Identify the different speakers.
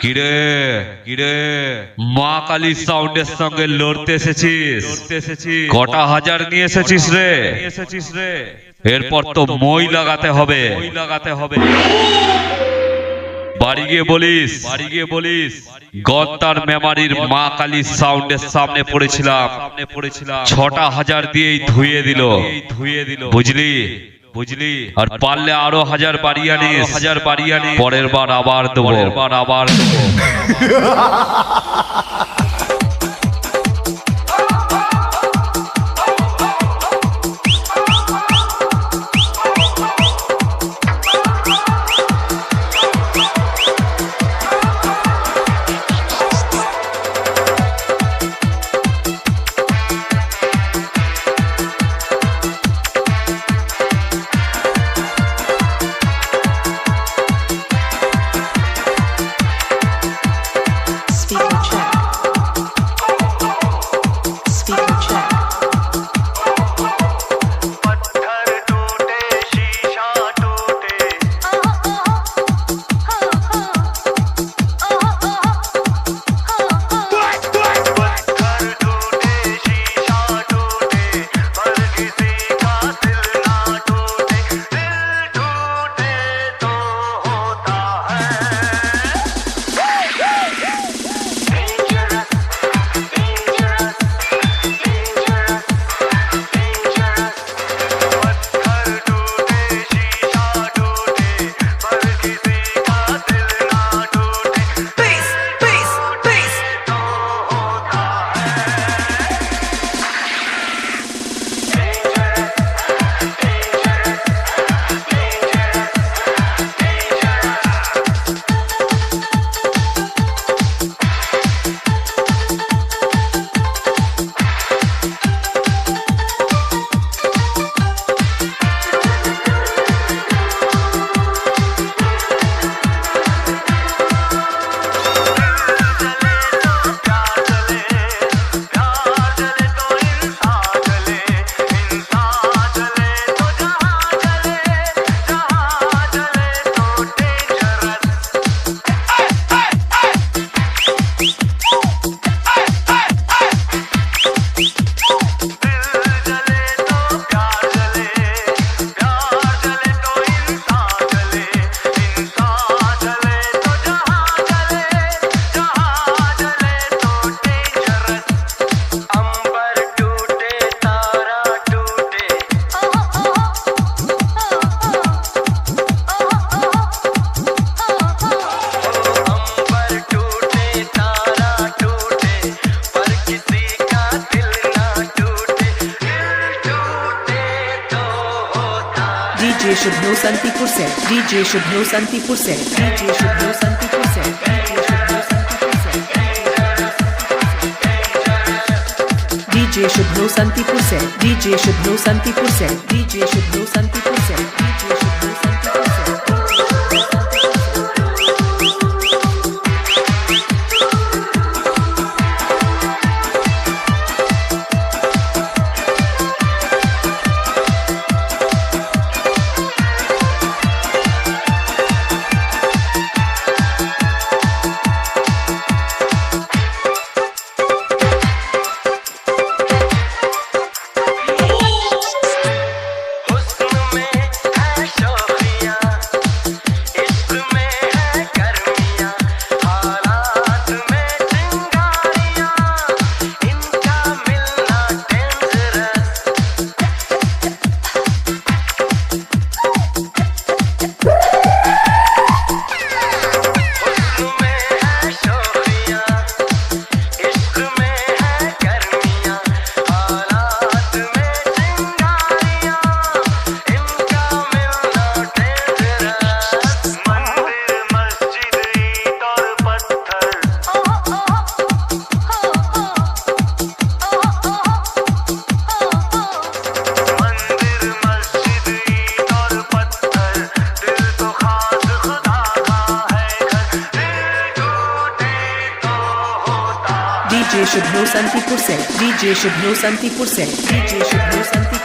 Speaker 1: কিরে? কিরে? মা কালী সাউন্ডের সঙ্গে লড়তে এসেছিস? কটা হাজার নিয়ে এসেছিস রে? এসেছিস রে এরপর তো মই লাগাতে হবে। মই লাগাতে হবে বাড়ি গিয়ে বলিস বাড়ি গিয়ে বলিস মেমারির মা কালী সাউন্ডের সামনে পড়েছিলাম সামনে পড়েছিলাম। ছটা হাজার দিয়েই ধুয়ে দিল। ধুয়ে দিল। বুঝলি? বুঝলি? আর পারলে আরও হাজার বাড়ি আনিস হাজার বাড়ি আনিস পরের বার আবার দেবো। পরের বার আবার দেবো।
Speaker 2: शुभ्रो संतिपुर से। डीजे शुभ्रो संतिपुर से। डीजे शुभ्रो संतिपुर से। डीजे शुभ्रो संतिपुर से। डीजे शुभ्रो संतिपुर से। डीजे शुभ्रो संतिपुर से। DJ
Speaker 3: DJ Shubhno Santipur set. DJ Shubhno Santipur set. DJ Shubhno Santipur